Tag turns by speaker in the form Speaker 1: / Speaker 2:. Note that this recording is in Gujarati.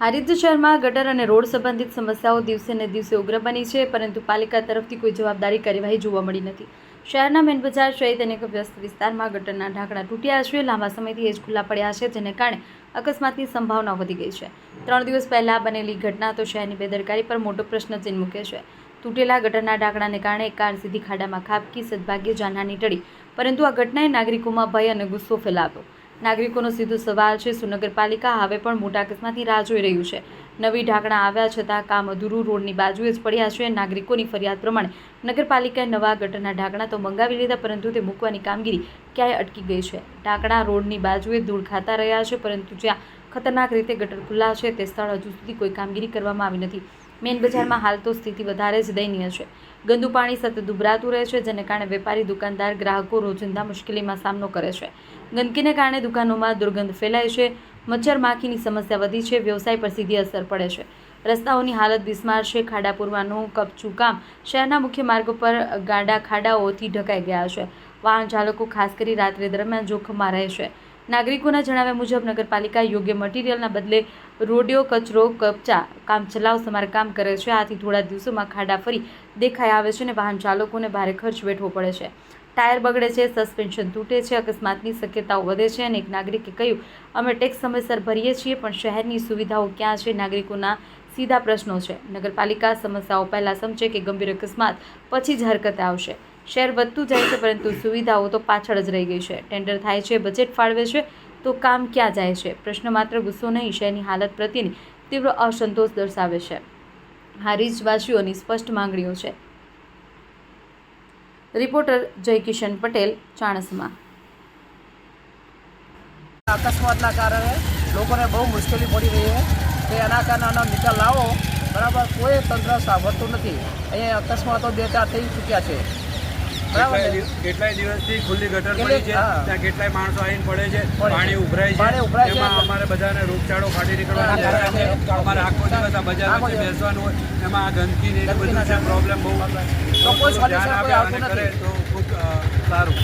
Speaker 1: હારીજ શહેરમાં ગટર અને રોડ સંબંધિત સમસ્યાઓ દિવસે ને દિવસે ઉગ્ર બની છે, પરંતુ પાલિકા તરફથી કોઈ જવાબદારી કાર્યવાહી જોવા મળી નથી. શહેરના મેન બજાર સહિત અનેક વ્યસ્ત વિસ્તારમાં ગટરના ઢાંકણા તૂટ્યા છે. લાંબા સમયથી એજ ખુલ્લા પડ્યા છે, જેને કારણે અકસ્માતની સંભાવના વધી ગઈ છે. ત્રણ દિવસ પહેલાં બનેલી ઘટના તો શહેરની બેદરકારી પર મોટો પ્રશ્ન ચિહ્ન મૂકે છે. તૂટેલા ગટરના ઢાંકણાને કારણે કાર સીધી ખાડામાં ખાબકી સદભાગ્યે જાનહાની ટળી, પરંતુ આ ઘટનાએ નાગરિકોમાં ભય અને ગુસ્સો ફેલાવ્યો. નાગરિકોનો સીધો સવાલ છે. શું નગરપાલિકા હવે પણ મોટા અકસ્માતની રાહ જોઈ રહ્યું છે. નવી ઢાંકણા આવ્યા છતાં કામ અધૂરું રોડની બાજુએ જ પડ્યા છે. નાગરિકોની ફરિયાદ પ્રમાણે નગરપાલિકાએ નવા ગટરના ઢાંકણા તો મંગાવી લીધા, પરંતુ તે મૂકવાની કામગીરી ક્યાંય અટકી ગઈ છે. ઢાંકણા રોડની બાજુએ ધૂળ ખાતા રહ્યા છે, પરંતુ જ્યાં ખતરનાક રીતે ગટર ખુલ્લા છે, તે સ્થળ હજુ સુધી કોઈ કામગીરી કરવામાં આવી નથી. મેન બજારમાં હાલ તો સ્થિતિ વધારે જ દયનીય છે. ગંદુ પાણી સતત ઉભરાતું રહે છે, જેને કારણે વેપારી દુકાનદાર, ગ્રાહકો રોજિંદા મુશ્કેલીમાં સામનો કરે છે. ગંદકીને કારણે દુકાનોમાં દુર્ગંધ ફેલાય છે, મચ્છર માખીની સમસ્યા વધી છે, વ્યવસાય પર સીધી અસર પડે છે. રસ્તાઓની હાલત બિસ્માર છે, ખાડા પૂરવાનું કપચું કામ. શહેરના મુખ્ય માર્ગો પર ગાડા ખાડાઓથી ઢકાઈ ગયા છે. વાહન ચાલકો ખાસ કરી રાત્રે દરમિયાન જોખમમાં રહે છે. નાગરિકોના જણાવ્યા મુજબ નગરપાલિકા યોગ્ય મટીરિયલના બદલે રોડિયો, કચરો, કપચા, કામ ચલાવ, સમારકામ કરે છે. આથી થોડા દિવસોમાં ખાડા ફરી દેખાઈ આવે છે અને વાહન ચાલકોને ભારે ખર્ચ વેઠવો પડે છે. ટાયર બગડે છે, સસ્પેન્શન તૂટે છે, અકસ્માતની શક્યતાઓ વધે છે અને એક નાગરિકે કહ્યું, અમે ટેક્સ સમયસર ભરીએ છીએ, પણ શહેરની સુવિધાઓ ક્યાં છે? નાગરિકોના સીધા પ્રશ્નો છે. નગરપાલિકા સમસ્યાઓ પહેલાં સમજે કે ગંભીર અકસ્માત પછી જ હરકતે આવશે. શહેર વધતું જાય છે, પરંતુ સુવિધાઓ તો પાછળ જ રહી ગઈ છે. ટેન્ડર થાય છે, બજેટ ફાળવે છે, તો કામ ક્યાં જાય છે? પ્રશ્ન માત્ર ગુસ્સો નહીં શહેરની હાલત પ્રત્યેની તીવ્ર અસંતોષ દર્શાવે છે. હારીજવાસીઓની સ્પષ્ટ માંગણીઓ છે. રિપોર્ટર જયકિશન પટેલ, ચાણસમાં.
Speaker 2: અકસ્માતના કારણે લોકોને બહુ મુશ્કેલી પડી રહી છે. તે એના કારણે નિકાલ લાવો, બરાબર, કોઈ તંત્ર સાંભળતું નથી. અહીંયા અકસ્માતો બે ચાર થઈ ચૂક્યા છે.
Speaker 3: કેટલાય દિવસથી ખુલ્લી ગટર પડી છે ત્યાં કેટલાય માણસો આવીને પડે છે પાણી ઉભરાય છે. એમાં અમારે બધાને રોગચાળો ફાટી નીકળવાની અમારે આખો દિવસ આ બજાર
Speaker 2: આખો
Speaker 3: બેસવાનું હોય એમાં આ ગંદકી ને બધું પ્રોબ્લેમ બહુ. ધ્યાન આપે અને કરે તો ખૂબ સારું.